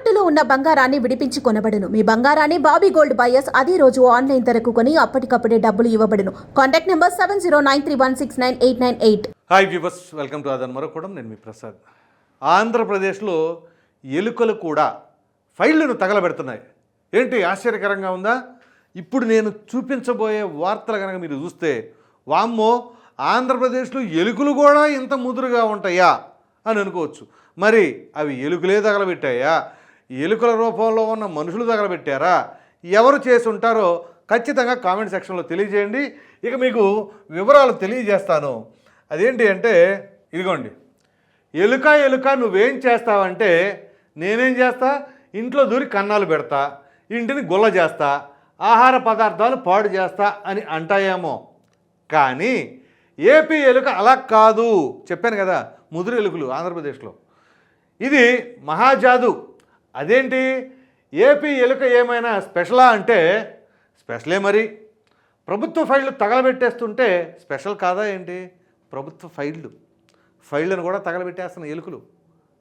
తాకట్టులో ఉన్న బంగారాన్ని విడిపించి కొనబడును. మీ బంగారాన్ని బాబీ గోల్డ్ బయర్స్ అదే రోజు ఆన్లైన్ ధరకు కొని అప్పటికప్పుడే డబ్బులు ఇవ్వబడును. Contact number seven zero nine three one six nine eight nine eight. Hi viewers welcome to అదన్ మరొకడం నేను మీ ప్రసాద్. ఆంధ్రప్రదేశ్లో ఎలుకలు కూడా ఫైళ్ళను తగలబెడుతున్నాయి. ఏంటి? ఆశ్చర్యకరంగా ఉందా? ఇప్పుడు నేను చూపించబోయే వార్తలు కనుక మీరు చూస్తే వామ్మో ఆంధ్రప్రదేశ్లో ఎలుకలు కూడా ఇంత ముదురుగా ఉంటాయా అని అనుకోవచ్చు. మరి అవి ఎలుకలే తగలబెట్టాయా? ఎలుకల రూపంలో ఉన్న మనుషులు తగలబెట్టారా? ఎవరు చేసి ఉంటారో ఖచ్చితంగా కామెంట్ సెక్షన్లో తెలియజేయండి. ఇక మీకు వివరాలు తెలియజేస్తాను. అదేంటి అంటే ఇదిగోండి. ఎలుక ఎలుక నువ్వేం చేస్తావంటే నేనేం చేస్తా? ఇంట్లో దూరి కన్నాలు పెడతా ఇంటిని గుల్ల చేస్తా ఆహార పదార్థాలు పాడు చేస్తా అని అంటాయేమో. కానీ ఏపీ ఎలుక అలా కాదు. చెప్పాను కదా ముదురు ఎలుకలు ఆంధ్రప్రదేశ్లో. ఇది మహాజాదు. అదేంటి? ఏపీ ఎలుక ఏమైనా స్పెషలా అంటే స్పెషలే మరి. ప్రభుత్వ ఫైళ్ళు తగలబెట్టేస్తుంటే స్పెషల్ కాదా ఏంటి? ప్రభుత్వ ఫైళ్ళు. ఫైళ్ళను కూడా తగలబెట్టేస్తున్న ఎలుకలు.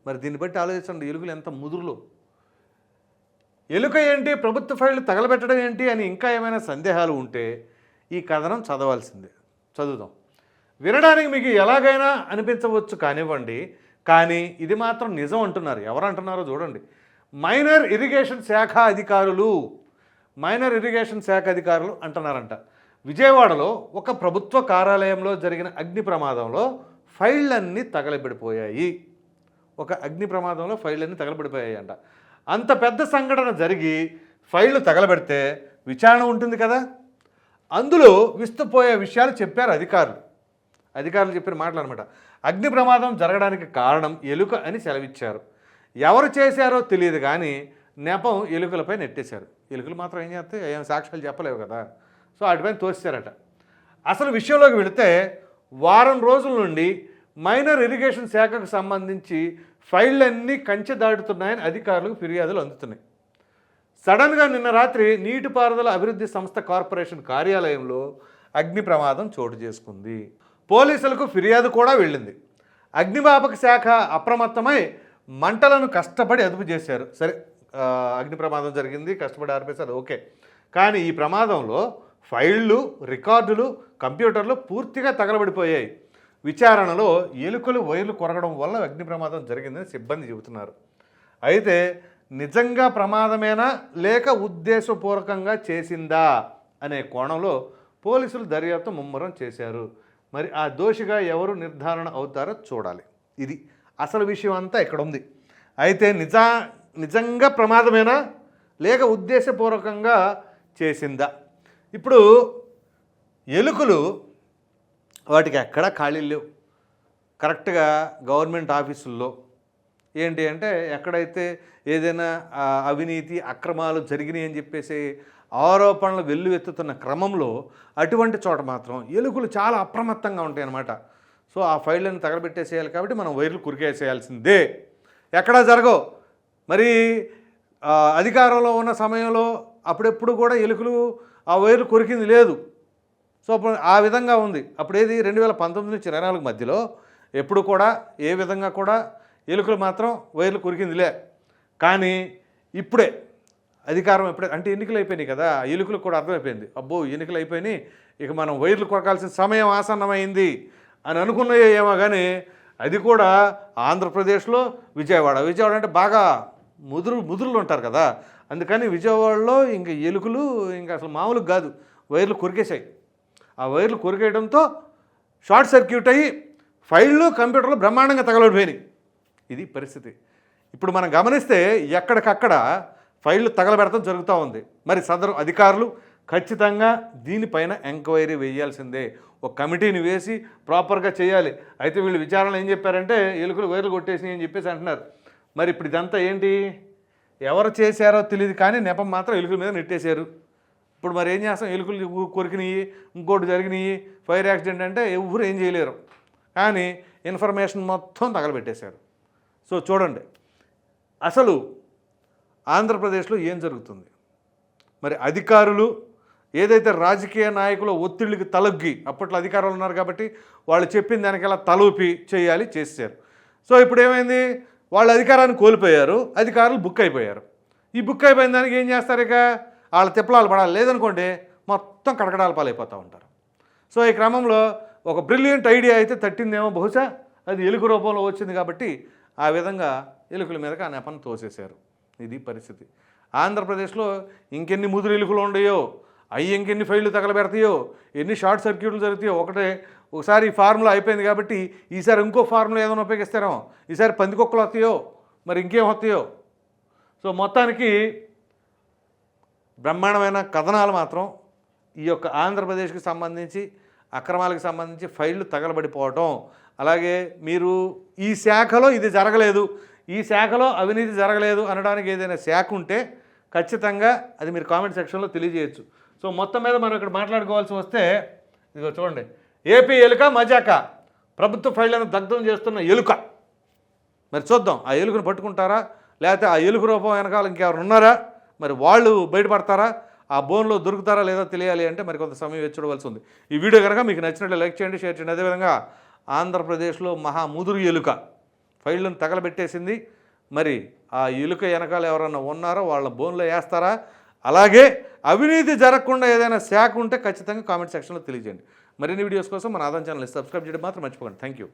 మరి దీన్ని బట్టి ఆలోచించండి ఎలుకలు ఎంత ముదురులో. ఎలుక ఏంటి? ప్రభుత్వ ఫైళ్ళు తగలబెట్టడం ఏంటి అని ఇంకా ఏమైనా సందేహాలు ఉంటే ఈ కథనం చదవాల్సిందే. చదువుదాం. వినడానికి మీకు ఎలాగైనా అనిపించవచ్చు కానివ్వండి కానీ ఇది మాత్రం నిజం అంటున్నారు. ఎవరు అంటున్నారో చూడండి. మైనర్ ఇరిగేషన్ శాఖ అధికారులు మైనర్ ఇరిగేషన్ శాఖ అధికారులు అంటున్నారంట. విజయవాడలో ఒక ప్రభుత్వ కార్యాలయంలో జరిగిన అగ్ని ప్రమాదంలో ఫైళ్ళన్నీ తగలబడిపోయాయి. ఒక అగ్ని ప్రమాదంలో ఫైళ్ళన్నీ తగలబడిపోయాయి అంట అంత పెద్ద సంఘటన జరిగి ఫైళ్ళు తగలబెడితే విచారణ ఉంటుంది కదా? అందులో విస్తుపోయే విషయాలు చెప్పారు అధికారులు. అధికారులు చెప్పిన మాటలు అనమాట అగ్ని ప్రమాదం జరగడానికి కారణం ఎలుక అని సెలవిచ్చారు. ఎవరు చేశారో తెలియదు కానీ నెపం ఎలుకలపై నెట్టేశారు. ఎలుకలు మాత్రం ఏం చేస్తే ఏం సాక్ష్యాలు చెప్పలేవు కదా. సో వాటిపైన తోసారట అసలు విషయంలోకి వెళితే వారం రోజుల నుండి మైనర్ ఇరిగేషన్ శాఖకు సంబంధించి ఫైళ్ళన్నీ కంచె దాటుతున్నాయని అధికారులకు ఫిర్యాదులు అందుతున్నాయి. సడన్గా నిన్న రాత్రి నీటిపారుదల అభివృద్ధి సంస్థ కార్పొరేషన్ కార్యాలయంలో అగ్ని ప్రమాదం చోటు చేసుకుంది. పోలీసులకు ఫిర్యాదు కూడా వెళ్ళింది. అగ్నిమాపక శాఖ అప్రమత్తమై మంటలను కష్టపడి అదుపు చేశారు. సరే అగ్ని ప్రమాదం జరిగింది కష్టపడి ఆర్పేశారు ఓకే. కానీ ఈ ప్రమాదంలో ఫైళ్ళు రికార్డులు కంప్యూటర్లు పూర్తిగా తగలబడిపోయాయి. విచారణలో ఎలుకలు వైర్లు కొరగడం వల్ల అగ్ని ప్రమాదం జరిగిందని సిబ్బంది చెబుతున్నారు. అయితే నిజంగా ప్రమాదమేనా లేక ఉద్దేశపూర్వకంగా చేసిందా అనే కోణంలో పోలీసులు దర్యాప్తు ముమ్మరం చేశారు. మరి ఆ దోషిగా ఎవరు నిర్ధారణ అవుతారో చూడాలి. ఇది అసలు విషయం అంతా ఇక్కడ ఉంది అయితే నిజా నిజంగా ప్రమాదమేనా? లేక ఉద్దేశపూర్వకంగా చేసిందా? ఇప్పుడు ఎలుకలు వాటికి ఎక్కడా ఖాళీలు లేవు. కరెక్ట్గా గవర్నమెంట్ ఆఫీసుల్లో ఏంటి అంటే ఎక్కడైతే ఏదైనా అవినీతి అక్రమాలు జరిగినాయి అని చెప్పేసి ఆరోపణలు వెల్లువెత్తుతున్న క్రమంలో అటువంటి చోట మాత్రం ఎలుకలు చాలా అప్రమత్తంగా ఉంటాయి అన్నమాట సో ఆ ఫైళ్ళని తగలబెట్టేసేయాలి కాబట్టి మనం వైర్లు కురికేసేయాల్సిందే. ఎక్కడా జరగవు. మరి అధికారంలో ఉన్న సమయంలో అప్పుడెప్పుడు కూడా ఎలుకలు ఆ వైర్లు కొరికింది లేదు. సో అప్పుడు ఆ విధంగా ఉంది. అప్పుడేది రెండు వేల పంతొమ్మిది నుంచి ఇరవై నాలుగు మధ్యలో ఎప్పుడు కూడా ఏ విధంగా కూడా ఎలుకలు మాత్రం వైర్లు కొరికిందిలే. కానీ ఇప్పుడే అధికారం ఎప్పుడే అంటే ఎన్నికలు అయిపోయినాయి కదా ఆ ఎలుకలకు కూడా అర్థమైపోయింది. అబ్బో ఎన్నికలు అయిపోయినాయి ఇక మనం వైర్లు కొరకాల్సిన సమయం ఆసన్నమైంది. అని అనుకున్నాయో ఏమో కానీ అది కూడా ఆంధ్రప్రదేశ్లో విజయవాడ. విజయవాడ అంటే బాగా ముదురు ముదురులు ఉంటారు కదా. అందుకని విజయవాడలో ఇంక ఎలుకలు ఇంకా అసలు మామూలుగా కాదు. వైర్లు కొరికేశాయి. ఆ వైర్లు కొరికేయడంతో షార్ట్ సర్క్యూట్ అయ్యి ఫైళ్ళు కంప్యూటర్లు బ్రహ్మాండంగా తగలబడిపోయినాయి. ఇది పరిస్థితి. ఇప్పుడు మనం గమనిస్తే ఎక్కడికక్కడ ఫైళ్ళు తగలబెడతాం జరుగుతూ ఉంది. మరి సదరు అధికారులు ఖచ్చితంగా దీనిపైన ఎంక్వైరీ వేయాల్సిందే. ఒక కమిటీని వేసి ప్రాపర్గా చేయాలి. అయితే వీళ్ళు విచారణ ఏం చెప్పారంటే ఎలుకలు వైర్లు కొట్టేసి అని చెప్పేసి అంటున్నారు. మరి ఇప్పుడు ఇదంతా ఏంటి? ఎవరు చేశారో తెలియదు కానీ నెపం మాత్రం ఎలుకల మీద నెట్టేశారు. ఇప్పుడు మరి ఏం చేస్తాం? ఎలుకలు కొరికినాయి ఇంకోటి జరిగినాయి ఫైర్ యాక్సిడెంట్ అంటే ఎవరు ఏం చేయలేరు. కానీ ఇన్ఫర్మేషన్ మొత్తం తగలబెట్టేశారు. సో చూడండి అసలు ఆంధ్రప్రదేశ్లో ఏం జరుగుతుంది? మరి అధికారులు ఏదైతే రాజకీయ నాయకుల ఒత్తిళ్ళకి తలొగ్గి అప్పట్లో అధికారులు ఉన్నారు కాబట్టి వాళ్ళు చెప్పిన దానికల్లా తలూపి చేయాలి చేశారు సో ఇప్పుడు ఏమైంది వాళ్ళు అధికారాన్ని కోల్పోయారు అధికారులు బుక్ అయిపోయారు. ఈ బుక్ అయిపోయిన దానికి ఏం చేస్తారు ఇక? వాళ్ళ తిప్పలాలు పడాలి. లేదనుకోండి మొత్తం కడకడాల పాలైపోతూ ఉంటారు. సో ఈ క్రమంలో ఒక బ్రిలియంట్ ఐడియా అయితే తట్టిందేమో. బహుశా అది ఎలుక రూపంలో వచ్చింది కాబట్టి ఆ విధంగా ఎలుకల మీదకి ఆ నెపను తోసేశారు. ఇది పరిస్థితి. ఆంధ్రప్రదేశ్లో ఇంకెన్ని ముదురు ఎలుకలు ఉండయో అవి ఇంకెన్ని ఫైళ్ళు తగలబెడతాయో ఎన్ని షార్ట్ సర్క్యూట్లు జరుగుతాయో ఒకటే. ఒకసారి ఈ ఫార్ములా అయిపోయింది కాబట్టి ఈసారి ఇంకో ఫార్ములా ఏదైనా ఉపయోగిస్తారో ఈసారి పందికొక్కలు వస్తాయో మరి ఇంకేం వస్తాయో. సో మొత్తానికి బ్రహ్మాండమైన కథనాలు మాత్రం ఈ యొక్క ఆంధ్రప్రదేశ్కి సంబంధించి అక్రమాలకు సంబంధించి ఫైళ్ళు తగలబడిపోవటం. అలాగే మీరు ఈ శాఖలో ఇది జరగలేదు ఈ శాఖలో అవినీతి జరగలేదు అనడానికి ఏదైనా శాఖ ఉంటే ఖచ్చితంగా అది మీరు కామెంట్ సెక్షన్లో తెలియజేయచ్చు. సో మొత్తం మీద మనం ఇక్కడ మాట్లాడుకోవాల్సి వస్తే ఇదిగో చూడండి ఏపీ ఎలుక మజాక ప్రభుత్వ ఫైళ్ళను దగ్ధం చేస్తున్న ఎలుక. మరి చూద్దాం ఆ ఎలుకను పట్టుకుంటారా? లేకపోతే ఆ ఎలుక రూపం వెనకాల ఇంకెవరు ఉన్నారా? మరి వాళ్ళు బయటపడతారా? ఆ బోన్లో దొరుకుతారా లేదా తెలియాలి అంటే మరి కొంత సమయం వేచి చూడవలసి ఉంది. ఈ వీడియో కనుక మీకు నచ్చినట్లు లైక్ చేయండి షేర్ చేయండి. అదేవిధంగా ఆంధ్రప్రదేశ్లో మహా ముదురు ఎలుక ఫైళ్ళను తగలబెట్టేసింది. మరి ఆ ఎలుక వెనకాల ఎవరన్నా ఉన్నారో? వాళ్ళ బోన్లో వేస్తారా? అలాగే అవినీతి జరగకుండా ఏదైనా శాఖ ఉంటే ఖచ్చితంగా కామెంట్ సెక్షన్లో తెలియజేయండి. మరిన్ని వీడియోస్ కోసం మన ఆదాయం ఛానల్ని సబ్స్క్రైబ్ చేయడం మాత్రం మర్చిపోకండి. Thank you